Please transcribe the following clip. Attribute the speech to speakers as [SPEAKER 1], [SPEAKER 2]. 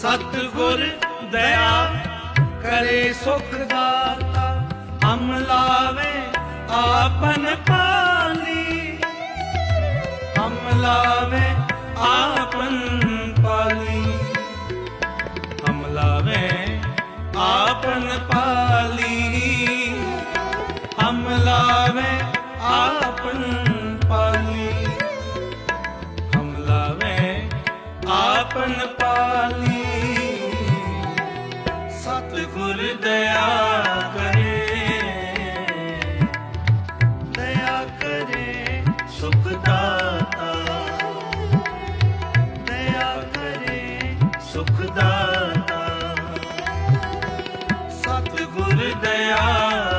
[SPEAKER 1] ਸਤਿਗੁਰ ਦਇਆ ਕਰੇ ਸੁਖ ਦਾਤਾ, ਹਮ ਲਾਵੇ ਆਪਨ ਪਾਲੀ। ਹਮ ਲਾਵੇ ਆਪਨ ਪਾਲੀ। ਹਮ ਲਾਵੇ ਆਪਨ ਪਾਲੀ। ਹਮ ਲਾਵੇ ਆਪਨ ਪਾਲੀ। ਹਮ ਲਾਵੇ ਆਪਨ ਪਾਲੀ। ਸਤਿਗੁਰ ਦਇਆ ਕਰੇ। ਦਇਆ ਕਰੇ ਸੁਖ ਦਾਤਾ। ਦਇਆ ਕਰੇ ਸੁਖ ਦਾਤਾ। ਸਤਿਗੁਰ ਦਇਆ